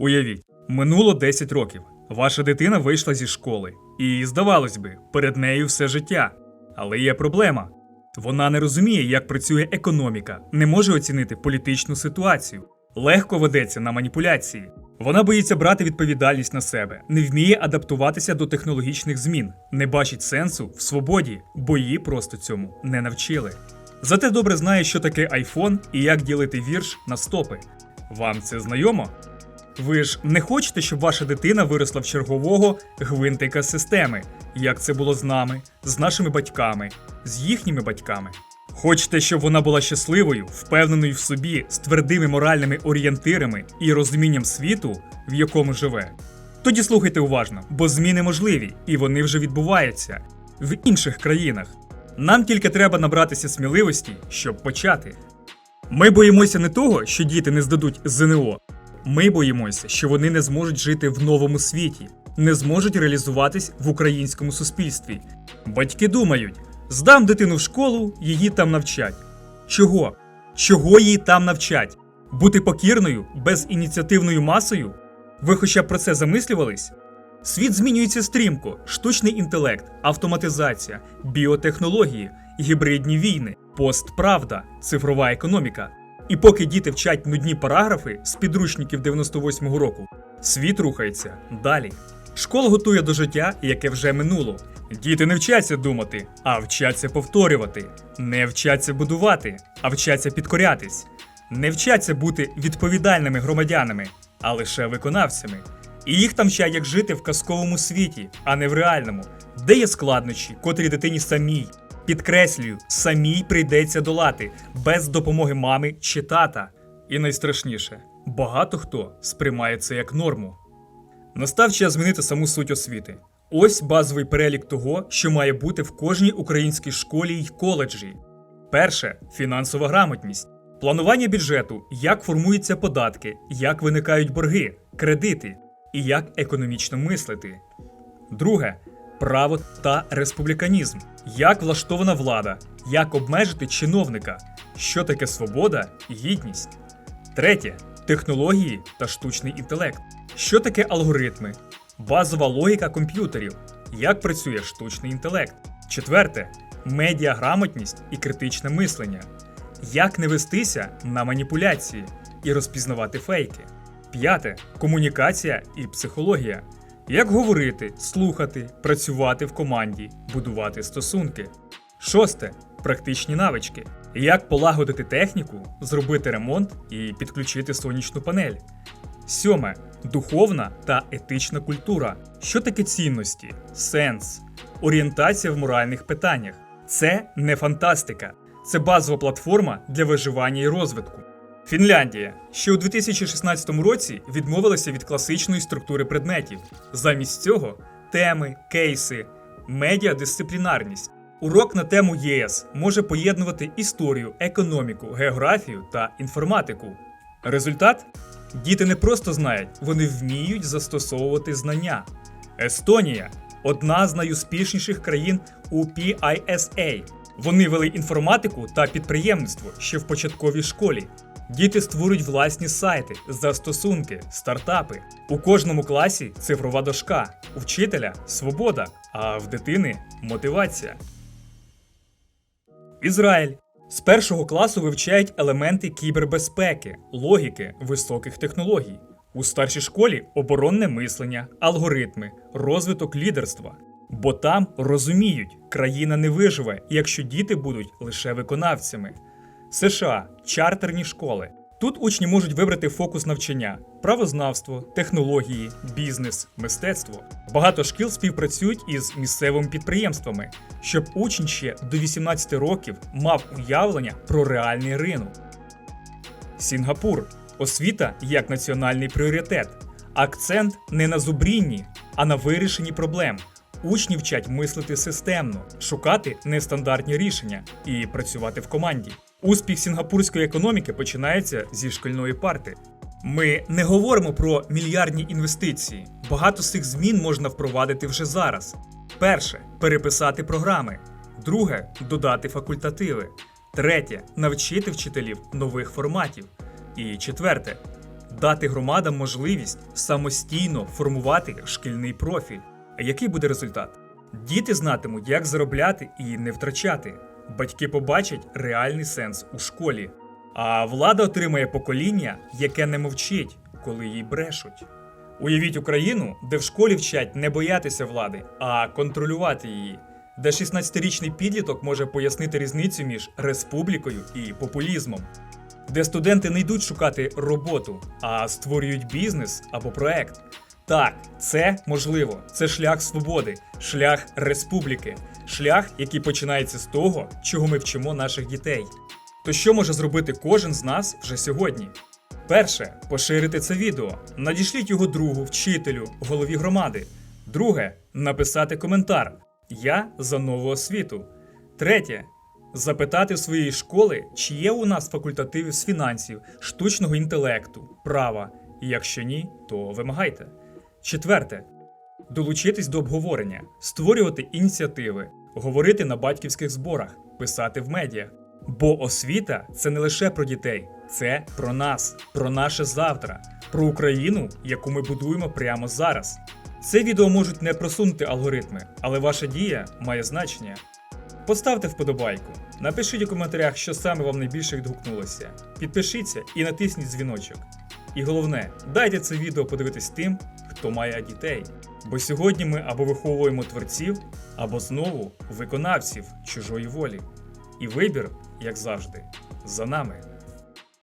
Уявіть, минуло 10 років. Ваша дитина вийшла зі школи, і, здавалось би, перед нею все життя. Але є проблема. Вона не розуміє, як працює економіка, не може оцінити політичну ситуацію, легко ведеться на маніпуляції. Вона боїться брати відповідальність на себе, не вміє адаптуватися до технологічних змін, не бачить сенсу в свободі, бо її просто цьому не навчили. Зате добре знає, що таке айфон і як ділити вірш на стопи. Вам це знайомо? Ви ж не хочете, щоб ваша дитина виросла в чергового гвинтика системи, як це було з нами, з нашими батьками, з їхніми батьками. Хочете, щоб вона була щасливою, впевненою в собі, з твердими моральними орієнтирами і розумінням світу, в якому живе. Тоді слухайте уважно, бо зміни можливі, і вони вже відбуваються в інших країнах. Нам тільки треба набратися сміливості, щоб почати. Ми боїмося не того, що діти не здадуть ЗНО. Ми боїмося, що вони не зможуть жити в новому світі, не зможуть реалізуватись в українському суспільстві. Батьки думають: здам дитину в школу, її там навчать. Чого? Чого її там навчать? Бути покірною, безініціативною масою? Ви хоча б про це замислювались? Світ змінюється стрімко: штучний інтелект, автоматизація, біотехнології, гібридні війни, постправда, цифрова економіка. І поки діти вчать нудні параграфи з підручників 98-го року, світ рухається далі. Школа готує до життя, яке вже минуло. Діти не вчаться думати, а вчаться повторювати, не вчаться будувати, а вчаться підкорятись, не вчаться бути відповідальними громадянами, а лише виконавцями. І їх там вчать, як жити в казковому світі, а не в реальному, де є складнощі, котрі дитині самій, підкреслюю, самій прийдеться долати без допомоги мами чи тата. І найстрашніше, багато хто сприймає це як норму. Настав час змінити саму суть освіти. Ось базовий перелік того, що має бути в кожній українській школі й коледжі. Перше фінансова грамотність. Планування бюджету, як формуються податки, як виникають борги, кредити і як економічно мислити. Друге право та республіканізм. Як влаштована влада, як обмежити чиновника, що таке свобода і гідність. Третє технології та штучний інтелект. Що таке алгоритми, базова логіка комп'ютерів, як працює штучний інтелект. Четверте медіаграмотність і критичне мислення. Як не вестися на маніпуляції і розпізнавати фейки. П'яте комунікація і психологія. Як говорити, слухати, працювати в команді, будувати стосунки. Шосте практичні навички. Як полагодити техніку, зробити ремонт і підключити сонячну панель. Сьоме духовна та етична культура. Що таке цінності, сенс, орієнтація в моральних питаннях. Це не фантастика, це базова платформа для виживання і розвитку. Фінляндія ще у 2016 році відмовилася від класичної структури предметів. Замість цього теми, кейси, медіадисциплінарність. Урок на тему ЄС може поєднувати історію, економіку, географію та інформатику. Результат діти не просто знають, вони вміють застосовувати знання. Естонія одна з найуспішніших країн у PISA. Вони вели інформатику та підприємництво ще в початковій школі. Діти створюють власні сайти, застосунки, стартапи. У кожному класі цифрова дошка, у вчителя свобода, а в дитини мотивація. Ізраїль. З першого класу вивчають елементи кібербезпеки, логіки, високих технологій. У старшій школі оборонне мислення, алгоритми, розвиток лідерства. Бо там розуміють, країна не виживе, якщо діти будуть лише виконавцями. США чартерні школи. Тут учні можуть вибрати фокус навчання: правознавство, технології, бізнес, мистецтво. Багато шкіл співпрацюють із місцевими підприємствами, щоб учень ще до 18 років мав уявлення про реальний ринок. Сінгапур освіта як національний пріоритет. Акцент не на зубрінні, а на вирішенні проблем. Учні вчать мислити системно, шукати нестандартні рішення і працювати в команді. Успіх сінгапурської економіки починається зі шкільної парти. Ми не говоримо про мільярдні інвестиції. Багато з цих змін можна впровадити вже зараз. Перше переписати програми. Друге додати факультативи. Третє навчити вчителів нових форматів. І четверте дати громадам можливість самостійно формувати шкільний профіль. А який буде результат? Діти знатимуть, як заробляти і не втрачати. Батьки побачать реальний сенс у школі. А влада отримає покоління, яке не мовчить, коли їй брешуть. Уявіть Україну, де в школі вчать не боятися влади, а контролювати її, де 16-річний підліток може пояснити різницю між республікою і популізмом, де студенти не йдуть шукати роботу, а створюють бізнес або проект. Так, це можливо. Це шлях свободи, шлях республіки, шлях, який починається з того, чого ми вчимо наших дітей. То що може зробити кожен з нас вже сьогодні? Перше, поширити це відео. Надішліть його другу, вчителю, голові громади. Друге, написати коментар. Я за нову освіту. Третє. Запитати в своєї школи, чи є у нас факультативи з фінансів, штучного інтелекту, права. І якщо ні, то вимагайте. Четверте. Долучитись до обговорення, створювати ініціативи, говорити на батьківських зборах, писати в медіа. Бо освіта це не лише про дітей, це про нас, про наше завтра, про Україну, яку ми будуємо прямо зараз. Це відео можуть не просунути алгоритми, але ваша дія має значення. Поставте вподобайку, напишіть у коментарях, що саме вам найбільше відгукнулося. Підпишіться і натисніть дзвіночок. І головне, дайте це відео подивитись тим, хто має дітей. Бо сьогодні ми або виховуємо творців, або знову виконавців чужої волі. І вибір, як завжди, за нами.